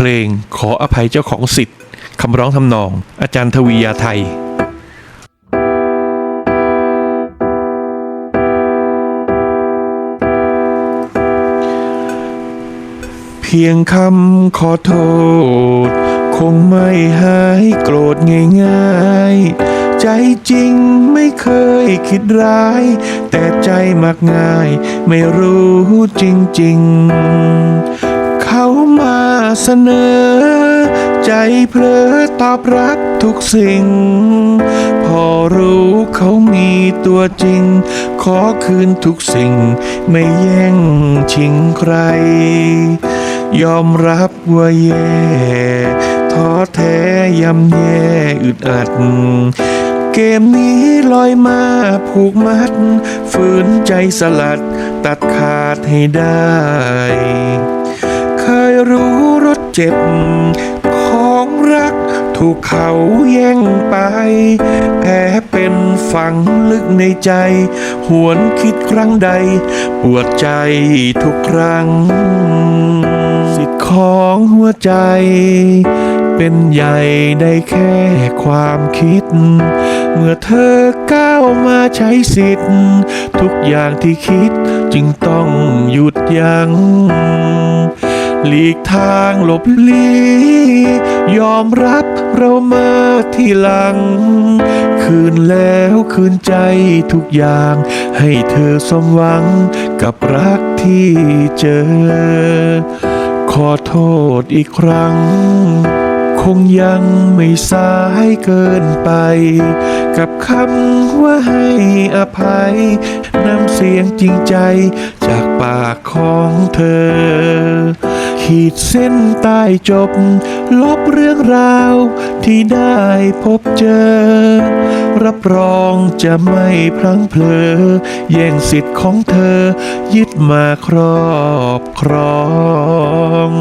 เพลงขออภัยเจ้าของสิทธิ์คำร้องทำนอง อาจารย์ทวียาไทยเพียงคำขอโทษ คงไม่หายโกรธง่ายๆ ใจจริงไม่เคยคิดร้าย แต่ใจมักง่าย ไม่รู้จริงๆ เสนอ ใจเพลอตอบรับทุกสิ่ง พอรู้เขามีตัวจริง ขอคืนทุกสิ่ง ไม่แย่งชิงใคร ยอมรับว่าแย่ท้อแท้ยำแย่อึดอัดเกมนี้ลอยมาผูกมัด ฝืนใจสลัด ตัดขาดให้ได้ เจ็บ ของรักถูกเขาแย่งไป แผลเป็นฝังลึกในใจ หวนคิดครั้งใด ปวดใจทุกครั้ง สิทธิ์ของหัวใจ เป็นใหญ่ได้แค่ความคิด เมื่อเธอก้าวมาใช้สิทธิ์ ทุกอย่างที่คิดจึงต้องหยุดยัง้ง หลีกทางหลบลียอมรับเรามาทีหลัง คืนแล้วคืนใจทุกอย่าง ให้เธอสมหวังกับรักที่เจอ ขอโทษอีกครั้ง คงยังไม่สายเกินไป กับคำว่าให้อภัยนำเสียงจริงใจจากปากของเธอ ขีดเส้นใต้จบ ลบเรื่องราวที่ได้พบเจอ รับรองจะไม่พลั้งเผลอ แย่งสิทธิ์ของเธอ ยึดมาครอบครอง